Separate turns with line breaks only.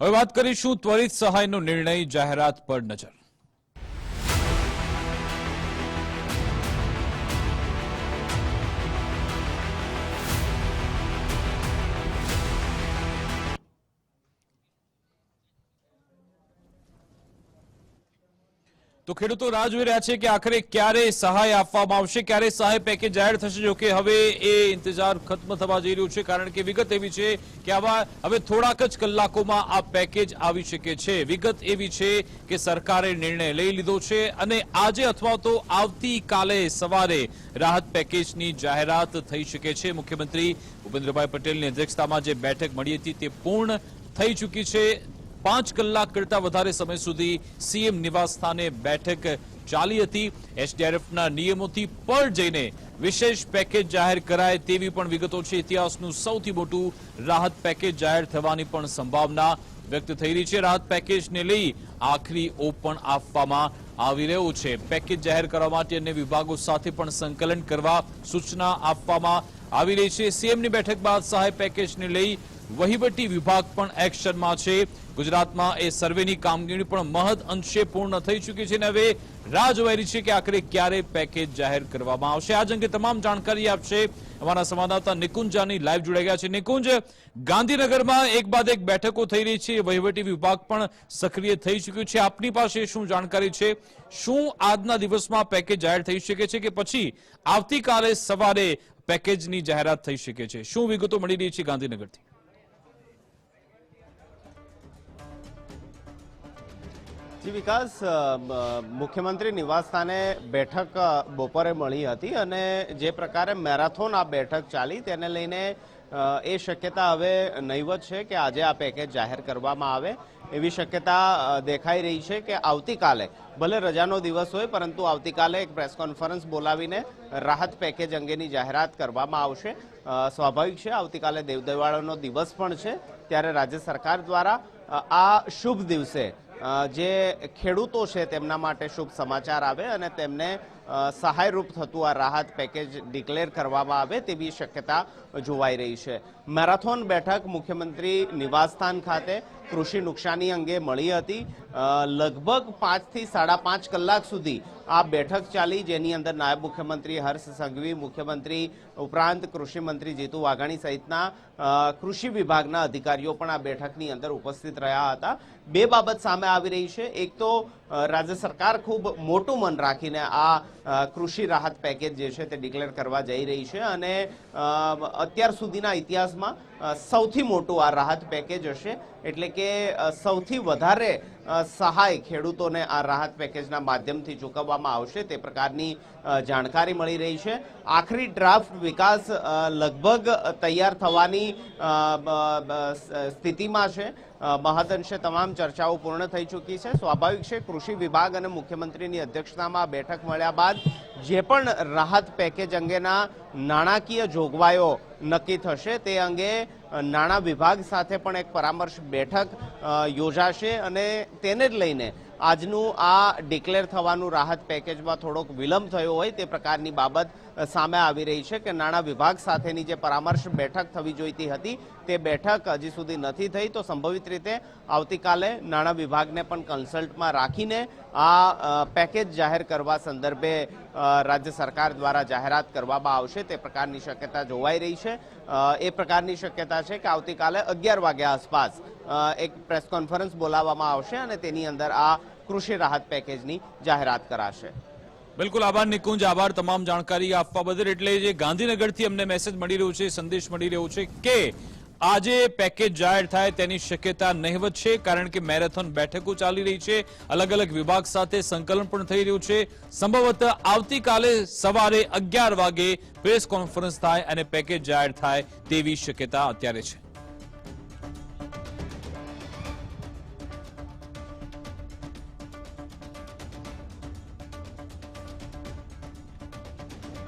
હવે વાત કરીશું ત્વરિત સહાયનો નિર્ણય જાહેરાત પર નજર. તો ખેડૂતો રાહ જોઈ રહ્યા છે કે આખરે ક્યારે સહાય આપવામાં આવશે, ક્યારે સહાય પેકેજ જાહેર થશે? જો કે હવે એ ઇંતજાર ખત્મ થવા જઈ રહ્યું છે, કારણ કે વિગત એવી છે કે આવા હવે થોડાક જ કલાકોમાં આ પેકેજ આવી શકે છે. વિગત એવી છે કે સરકારે નિર્ણય લઈ લીધો છે અને આજે અથવા તો આવતીકાલે સવારે રાહત પેકેજની જાહેરાત થઈ શકે છે. મુખ્યમંત્રી ભૂપેન્દ્રભાઈ પટેલની અધ્યક્ષતામાં જે બેઠક મળી હતી તે પૂર્ણ થઈ ચૂકી છે. પાંચ કલાક કરતા વધારે સમય સુધી સીએમ નિવાસ સ્થાને બેઠક ચાલી હતી. એસડીઆરએફના નિયમોથી પર જઈને વિશેષ પેકેજ જાહેર કરાય તેવી પણ વિગતો છે. ઇતિહાસનું સૌથી મોટું રાહત પેકેજ જાહેર થવાની પણ સંભાવના વ્યક્ત થઈ રહી છે. રાહત પેકેજને લઈ આખરી ઓપ પણ આપવામાં આવી રહ્યો છે. પેકેજ જાહેર કરવા માટે અન્ય વિભાગો સાથે પણ સંકલન કરવા સૂચના આપવામાં આવી રહી છે. સીએમની બેઠક બાદ સહાય પેકેજને લઈ વહીવટી વિભાગ પણ એક્શનમાં છે. ગુજરાતમાં એ સર્વેની કામગીરી પણ મહદ અંશે પૂર્ણ થઈ ચૂકી છે અને હવે રાહ જોવાઈ રહી છે કે આખરે ક્યારે પેકેજ જાહેર કરવામાં આવશે. આજ અંગે તમામ જાણકારી આપશે અમારા સંવાદદાતા નિકુંજાની લાઈવ જોડાઈ ગયા છે. નિકુંજ, ગાંધીનગરમાં એક બાદ એક બેઠકો થઈ રહી છે. વહીવટી વિભાગ પણ સક્રિય થઈ ચૂક્યું છે. આપની પાસે શું જાણકારી છે? શું આજના દિવસમાં પેકેજ જાહેર થઈ શકે છે કે પછી આવતીકાલે સવારે પેકેજની જાહેરાત થઈ શકે છે? શું વિગતો મળી રહી છે ગાંધીનગરથી?
જી વિકાસ મુખ્યમંત્રી નિવાસ નિવાસસ્થાને બેઠક બપોરે મળી હતી અને જે પ્રકારે મેરાથોન આ બેઠક ચાલી તેને લઈને એ શક્યતા હવે નહીવત છે કે આજે આ પેકેજ જાહેર કરવામાં આવે. એવી શક્યતા દેખાઈ રહી છે કે આવતીકાલે, ભલે રજાનો દિવસ હોય, પરંતુ આવતીકાલે એક પ્રેસ કોન્ફરન્સ બોલાવીને રાહત પેકેજ અંગેની જાહેરાત કરવામાં આવશે. સ્વાભાવિક છે, આવતીકાલે દેવદેવાળાનો દિવસ પણ છે. ત્યારે રાજ્ય સરકાર દ્વારા આ શુભ દિવસે જે ખેડૂતો છે તેમના માટે શુભ સમાચાર આવે અને તેમને સહાયરૂપ થતું આ રાહત પેકેજ ડિક્લેર કરવામાં આવે તેવી શક્યતા જોવાઈ રહી છે. મેરાથોન બેઠક મુખ્યમંત્રી નિવાસસ્થાન ખાતે કૃષિ નુકસાની અંગે મળી હતી. લગભગ પાંચથી સાડા પાંચ કલાક સુધી આ બેઠક ચાલી, જેની અંદર નાયબ મુખ્યમંત્રી હર્ષ સંઘવી, મુખ્યમંત્રી ઉપરાંત કૃષિમંત્રી જીતુ વાઘાણી સહિતના કૃષિ વિભાગના અધિકારીઓ પણ આ બેઠકની અંદર ઉપસ્થિત રહ્યા હતા. બે બાબત સામે આવી રહી છે. એક તો રાજ્ય સરકાર ખૂબ મોટું મન રાખીને આ કૃષિ રાહત પેકેજ જે છે તે ડિક્લેર કરવા જઈ રહી છે અને અત્યાર સુધીના ઇતિહાસમાં સૌથી મોટું આ રાહત પેકેજ હશે. એટલે કે સૌથી વધારે સહાય ખેડૂતોને આ રાહત પેકેજના માધ્યમથી ચૂકવવામાં આવશે તે પ્રકારની જાણકારી મળી રહી છે. આખરી ડ્રાફ્ટ વિકાસ લગભગ તૈયાર થવાની સ્થિતિમાં છે. મહદઅંશે તમામ ચર્ચાઓ પૂર્ણ થઈ ચૂકી છે. સ્વાભાવિક છે, કૃષિ વિભાગ અને મુખ્યમંત્રીની અધ્યક્ષતામાં બેઠક મળ્યા બાદ જે પણ રાહત પેકેજ અંગેના નાણાકીય જોગવાઈઓ નક્કી થશે તે અંગે નાણાં વિભાગ સાથે પણ એક પરામર્શ બેઠક યોજાશે અને તેને જ લઈને આજનું આ ડિક્લેર થવાનું રાહત પેકેજમાં થોડોક વિલંબ થયો હોય તે પ્રકારની બાબત સામે આવી રહી છે કે નાણાં વિભાગ સાથેની જે પરામર્શ બેઠક થવી જોઈતી હતી તે બેઠક હજી સુધી નથી થઈ તો સંભવિત રીતે આવતીકાલે નાણાં વિભાગને પણ કન્સલ્ટમાં રાખીને આ પેકેજ જાહેર કરવા સંદર્ભે રાજ્ય સરકાર દ્વારા જાહેરાત કરવામાં આવશે તે પ્રકારની શક્યતા જોવાઈ રહી છે. એ પ્રકારની શક્યતા છે કે આવતીકાલે અગિયાર વાગ્યા આસપાસ એક પ્રેસ કોન્ફરન્સ બોલાવવામાં આવશે અને તેની અંદર આ કૃષિ રાહત પેકેજની જાહેરાત કરાશે.
બિલકુલ આભાર નિકુંજ, આભાર તમામ જાણકારી આપવા બદલ. એટલે જે ગાંધીનગરથી અમને મેસેજ મળી રહ્યો છે, સંદેશ મળી રહ્યો છે કે આજે પેકેજ જાહેર થાય તેની શક્યતા નહીવત છે, કારણ કે મેરેથોન બેઠકો ચાલી રહી છે. અલગ અલગ વિભાગ સાથે સંકલન પણ થઈ રહ્યું છે. સંભવત આવતીકાલે સવારે અગિયાર વાગે પ્રેસ કોન્ફરન્સ થાય અને પેકેજ જાહેર થાય તેવી શક્યતા અત્યારે છે.